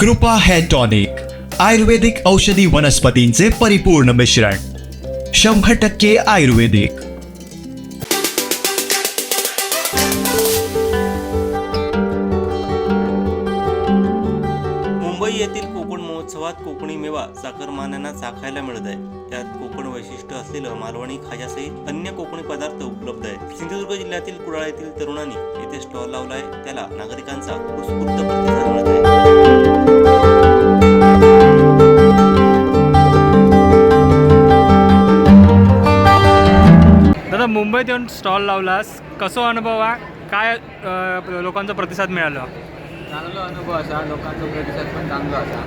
कृपा hair tonic आयुर्वेदिक औषधी वनस्पतींचे परिपूर्ण मिश्रण शंभर टक्के आयुर्वेदिक. मुंबई येथील कोकण महोत्सवात कोकणी मेवा चाकरमान्यांना चाखायला मिळत आहे त्यात कोकण वैशिष्ट्य असलेलं मालवणी खाज्यासहित अन्य कोकणी पदार्थ उपलब्ध आहेत. सिंधुदुर्ग जिल्ह्यातील कुडाळ येथील तरुणांनी येथे स्टॉल लावलाय. त्याला नागरिकांचा उत्स्फूर्त प्रतिसाद मिळत आहे मुंबईत येऊन स्टॉल लावलास. कसो अनुभव आहे काय अ, लोकांचा प्रतिसाद मिळाला? चांगलो अनुभव असा. लोकांचा प्रतिसाद पण चांगलो असा.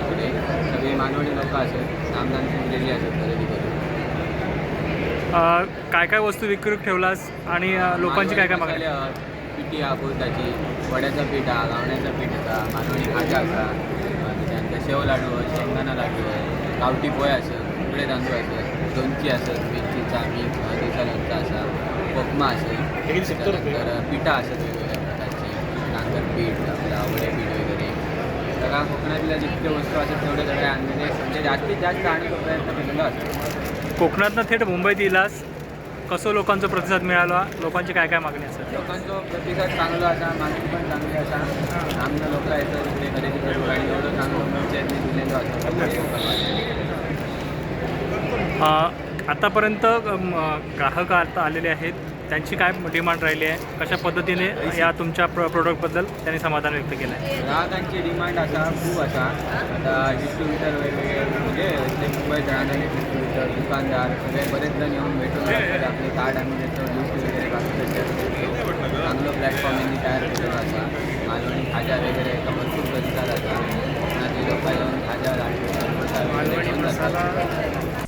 सगळे सगळी मानवणी लोक असत नामदान गेलेली असत खरेदी करून. अ, काय काय वस्तू विक्री ठेवलास? आणि अ, लोकांची काय काय मागणी? पिठी हा बोटाची वड्याचा पीठ हा गावण्याचा पीठ असा मानवणी खाजा असा आणि त्यानंतर शेव लाडू आहे, शेंगदाणा लाडू आहे गावठी पोहे असत उकडे तांदूळ असत दोनची असत मिरचीचा मीठ हळदीचा लोणचा असा कोकमा असत त्यानंतर पिठा असत वेगवेगळ्या प्रकारची नांगर पीठ आपला वडे पीठ वगैरे. सगळ्या कोकणातल्या जितके वस्तू असतात तेवढे सगळे आणलेले म्हणजे जास्तीत जास्त आणण्याचा प्रयत्न केलेला असतो कोकणातनं थेट मुंबईत येलास कसं लोकांचा प्रतिसाद मिळाला? लोकांची काय काय मागणी असतात लोकांचा प्रतिसाद चांगला असा मागणी पण चांगली असा. आमचं लोक येतात तिकडे खरेदी करू आणि एवढं चांगलं पंचायतने दिलेलं असतं आतापर्यंत ग्राहक आता आलेले आहेत. त्यांची काय डिमांड राहिली आहे? कशा पद्धतीने या तुमच्या प्र प्रोडक्टबद्दल त्यांनी समाधान व्यक्त केलं आहे? ग्राहकांची डिमांड असा खूप असा आता डिस्ट्रीब्युटर वेगवेगळे म्हणजे ते मुंबईत राहणारे डिस्ट्रीब्युटर दुकानदार सगळे बरेच जण येऊन भेटून. आपले कार्ड आम्ही देतो लिस्ट वगैरे चांगलं प्लॅटफॉर्म यांनी तयार केलेलं असा मालवणी खाजा वगैरे भरपूर प्रतिसाद असा कोणाची लोक येऊन खाजा घेऊन जातात